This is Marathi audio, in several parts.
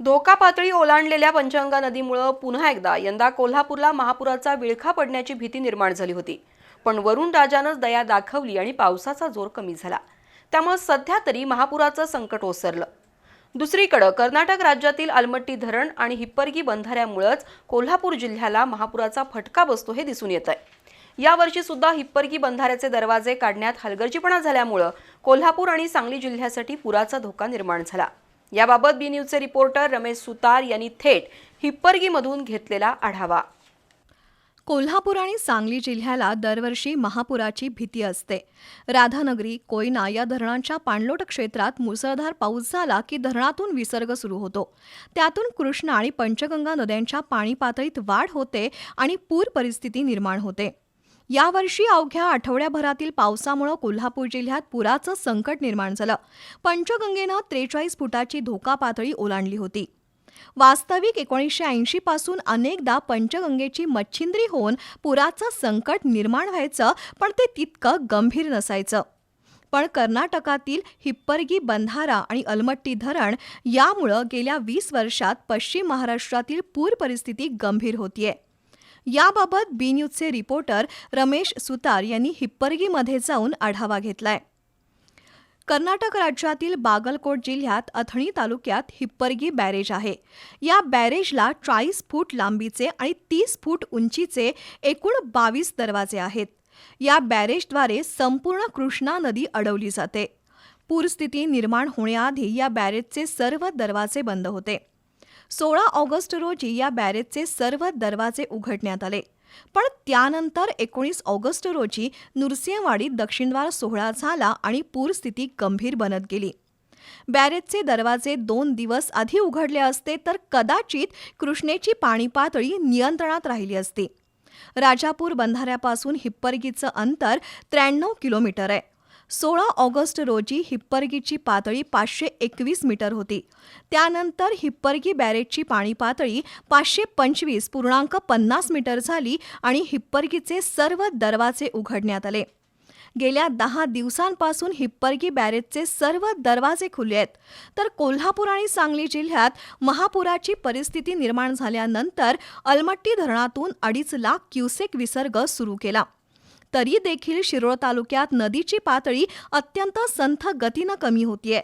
धोका पातळी ओलांडलेल्या पंचगंगा नदीमुळं पुन्हा एकदा यंदा कोल्हापूरला महापुराचा विळखा पडण्याची भीती निर्माण झाली होती. पण वरुण राजानंच दया दाखवली आणि पावसाचा जोर कमी झाला. त्यामुळे सध्या तरी महापुराचं संकट ओसरलं. दुसरीकडं कर्नाटक राज्यातील अलमट्टी धरण आणि हिप्परगी बंधाऱ्यामुळंच कोल्हापूर जिल्ह्याला महापुराचा फटका बसतो हे दिसून येत आहे यावर्षी सुद्धा हिप्परगी बंधाऱ्याचे दरवाजे काढण्यात हलगर्जीपणा झाल्यामुळं कोल्हापूर आणि सांगली जिल्ह्यासाठी पुराचा धोका निर्माण झाला. याबाबत बी न्यूजचे रिपोर्टर रमेश सुतार यांनी थेट हिप्परगीमधून घेतलेला आढावा. कोल्हापूर आणि सांगली जिल्ह्याला दरवर्षी महापुराची भीती असते. राधानगरी कोयना या धरणांच्या पाणलोट क्षेत्रात मुसळधार पाऊस झाला की धरणातून विसर्ग सुरू होतो. त्यातून कृष्णा आणि पंचगंगा नद्यांच्या पाणी पातळीत वाढ होते आणि पूर परिस्थिती निर्माण होते. यावर्षी अवघ्या आठवड्याभरातील पावसामुळं कोल्हापूर जिल्ह्यात पुराचं संकट निर्माण झालं. पंचगंगेनं त्रेचाळीस फुटाची धोका पातळी ओलांडली होती. वास्तविक एकोणीसशे ऐंशी पासून अनेकदा पंचगंगेची मच्छिंद्री होऊन पुराचं संकट निर्माण व्हायचं पण ते तितकं गंभीर नसायचं. पण कर्नाटकातील हिप्परगी बंधारा आणि अलमट्टी धरण यामुळं गेल्या वीस वर्षात पश्चिम महाराष्ट्रातील पूर परिस्थिती गंभीर होतीये. याबाबत बी न्यूजचे रिपोर्टर रमेश सुतार यांनी हिप्परगीमध्ये जाऊन आढावा घेतलाय. कर्नाटक राज्यातील बागलकोट जिल्ह्यात अथणी तालुक्यात हिप्परगी बॅरेज आहे. या बॅरेजला चाळीस फूट लांबीचे आणि तीस फूट उंचीचे एकूण बावीस दरवाजे आहेत. या बॅरेजद्वारे संपूर्ण कृष्णा नदी अडवली जाते. पूरस्थिती निर्माण होण्याआधी या बॅरेजचे सर्व दरवाजे बंद होते. सोळा ऑगस्ट रोजी या बॅरेजचे सर्व दरवाजे उघडण्यात आले. पण त्यानंतर एकोणीस ऑगस्ट रोजी नुरसिंहवाडीत दक्षिणवार सोहळा झाला आणि पूरस्थिती गंभीर बनत गेली. बॅरेजचे दरवाजे दोन दिवस आधी उघडले असते तर कदाचित कृष्णेची पाणी पातळी नियंत्रणात राहिली असती. राजापूर बंधाऱ्यापासून हिप्परगीचं अंतर त्र्याण्णव किलोमीटर आहे. सोळा ऑगस्ट रोजी हिप्परगीची पातळी पाचशे एकवीस मीटर होती. त्यानंतर हिप्परगी बॅरेजची पाणी पातळी पाचशे पंचवीस पूर्णांक पन्नास मीटर झाली आणि हिप्परगीचे सर्व दरवाजे उघडण्यात आले. गेल्या दहा दिवसांपासून हिप्परगी बॅरेजचे सर्व दरवाजे खुले आहेत. तर कोल्हापूर आणि सांगली जिल्ह्यात महापुराची परिस्थिती निर्माण झाल्यानंतर अलमट्टी धरणातून अडीच लाख क्युसेक विसर्ग सुरू केला. तरी देखील शिरोळ तालुक्यात नदीची पातळी अत्यंत संथ गतीनं कमी होतीये.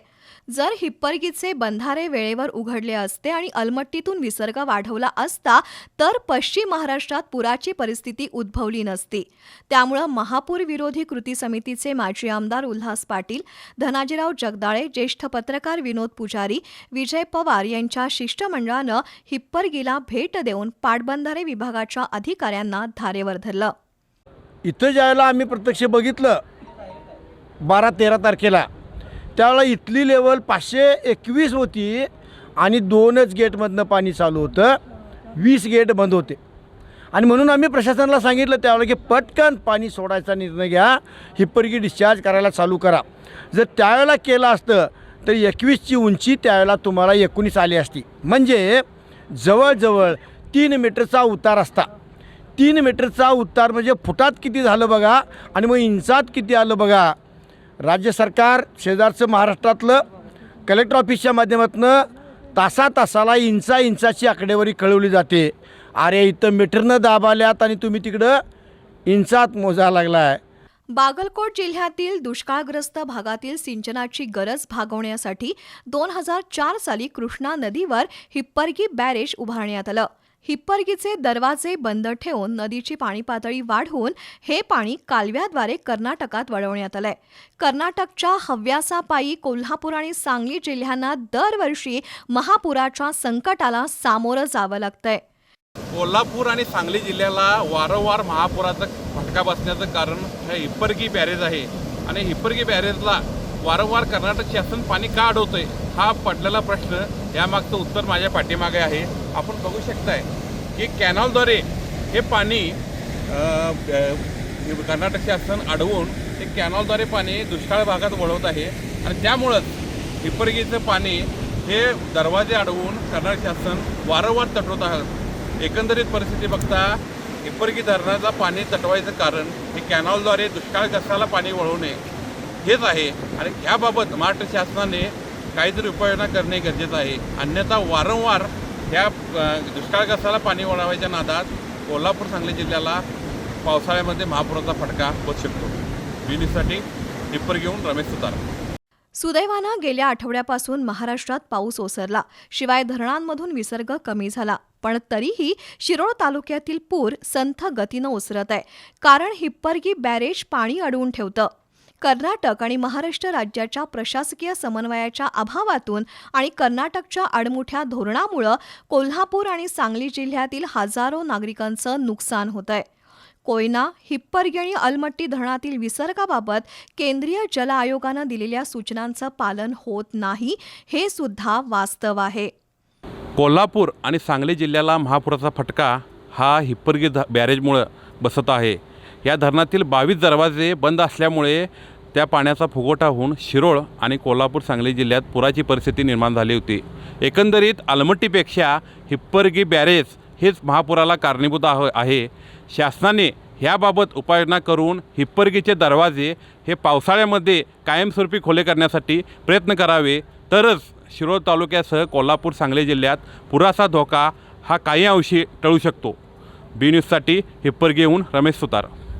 जर हिप्परगीचे बंधारे वेळेवर उघडले असते आणि अलमट्टीतून विसर्ग वाढवला असता तर पश्चिम महाराष्ट्रात पुराची परिस्थिती उद्भवली नसती. त्यामुळं महापूर विरोधी कृती समितीचे माजी आमदार उल्हास पाटील धनाजीराव जगदाळे ज्येष्ठ पत्रकार विनोद पुजारी विजय पवार यांच्या शिष्टमंडळानं हिप्परगीला भेट देऊन पाटबंधारे विभागाच्या अधिकाऱ्यांना धारेवर धरलं. इथं ज्यावेळेला आम्ही प्रत्यक्ष बघितलं बारा तेरा तारखेला. त्यावेळेला इथली लेवल पाचशे एकवीस होती आणि दोनच गेटमधनं पाणी चालू होतं. वीस गेट बंद होते. आणि म्हणून आम्ही प्रशासनाला सांगितलं त्यावेळेला की पटकन पाणी सोडायचा निर्णय घ्या. हिप्परगी डिस्चार्ज करायला चालू करा. जर त्यावेळेला केलं असतं तर एकवीसची उंची त्यावेळेला तुम्हाला एकोणीस आली असती. म्हणजे जवळजवळ तीन मीटरचा उतार असता. तीन मीटरचा उत्तार म्हणजे फुटात किती झालं बघा आणि मग इंचात किती आलं बघा. राज्य सरकार शेजारचं महाराष्ट्रातलं कलेक्टर ऑफिसच्या माध्यमातून तासा तासाला इंचा इंचाची आकडेवारी कळवली जाते. अरे इथं मीटरनं दाब आल्यात आणि तुम्ही तिकडं इंचात मोजायला लागला आहे बागलकोट जिल्ह्यातील दुष्काळग्रस्त भागातील सिंचनाची गरज भागवण्यासाठी दोन हजार चार साली कृष्णा नदीवर हिप्परगी बॅरेज उभारण्यात आलं. हिप्परगीचे दरवाजे बंद ठेवून नदीची पाणी पातळी वाढवून हे पाणी कालव्याद्वारे कर्नाटकात वळवण्यात आलंय. कर्नाटकच्या हव्यासापायी कोल्हापूर आणि सांगली जिल्ह्यांना दरवर्षी महापुराच्या संकटाला सामोरं जावं लागतंय. कोल्हापूर आणि सांगली जिल्ह्याला वारंवार महापुराचा फटका बसण्याचं कारण हे हिप्परगी बॅरेज आहे. आणि हिप्परगी बॅरेजला वारंवार कर्नाटक शासन पाणी का अडवतंय हा पडलेला प्रश्न यामागचं उत्तर माझ्या पाठीमागे आहे. आपण बघू शकताय की कॅनॉलद्वारे हे पाणी कर्नाटक शासन अडवून ते कॅनॉलद्वारे पाणी दुष्काळ भागात वळवत आहे. आणि त्यामुळंच हिपरगीचं पाणी हे दरवाजे अडवून कर्नाटक शासन वारंवार तटवत आहात एकंदरीत परिस्थिती बघता हिपरगी धरणाला पाणी तटवायचं कारण हे कॅनॉलद्वारे दुष्काळग्रस्ताला पाणी वळवणे हेच आहे. आणि ह्याबाबत महाराष्ट्र शासनाने काहीतरी उपाययोजना करणे गरजेचं आहे. अन्यथा वारंवार ह्या दुष्काळग्रस्ताला पाणी वळवायच्या नादात कोल्हापूर सांगली जिल्ह्याला पावसाळ्यामध्ये महापुराचा फटका होत शकतो विनीसाठी टिप्पर घेऊन रमेश सुतार. सुदैवानं गेल्या आठवड्यापासून महाराष्ट्रात पाऊस ओसरला. शिवाय धरणांमधून विसर्ग कमी झाला. पण तरीही शिरोळ तालुक्यातील पूर संथ गतीनं ओसरत आहे. कारण हिप्परगी बॅरेज पाणी अडवून ठेवतं. कर्नाटक आणि महाराष्ट्र राज्याच्या प्रशासकीय समन्वयाच्या अभावातून आणि कर्नाटकच्या आडमुठ्या धोरणामुळं कोल्हापूर आणि सांगली जिल्ह्यातील हजारो नागरिकांचं नुकसान होत आहे कोयना हिप्परगी आणि अलमट्टी धरणातील विसर्गाबाबत केंद्रीय जल आयोगानं दिलेल्या सूचनांचं पालन होत नाही हे सुद्धा वास्तव आहे. कोल्हापूर आणि सांगली जिल्ह्याला महापुराचा फटका हा हिप्परगी ध बॅरेजमुळं बसत आहे. या धरणातील बावीस दरवाजे बंद असल्यामुळे त्या पाण्याचा फुगवटा होऊन शिरोळ आणि कोल्हापूर सांगली जिल्ह्यात पुराची परिस्थिती निर्माण झाली होती. एकंदरीत आलमट्टीपेक्षा हिप्परगी बॅरेज हेच महापुराला कारणीभूत आह आहे. शासनाने ह्याबाबत उपाययोजना करून हिप्परगीचे दरवाजे हे पावसाळ्यामध्ये कायमस्वरूपी खोले करण्यासाठी प्रयत्न करावे. तरच शिरोळ तालुक्यासह कोल्हापूर सांगली जिल्ह्यात पुराचा धोका हा काही अंशी टळू शकतो. बी न्यूजसाठी हिप्परगीहून येऊन रमेश सुतार.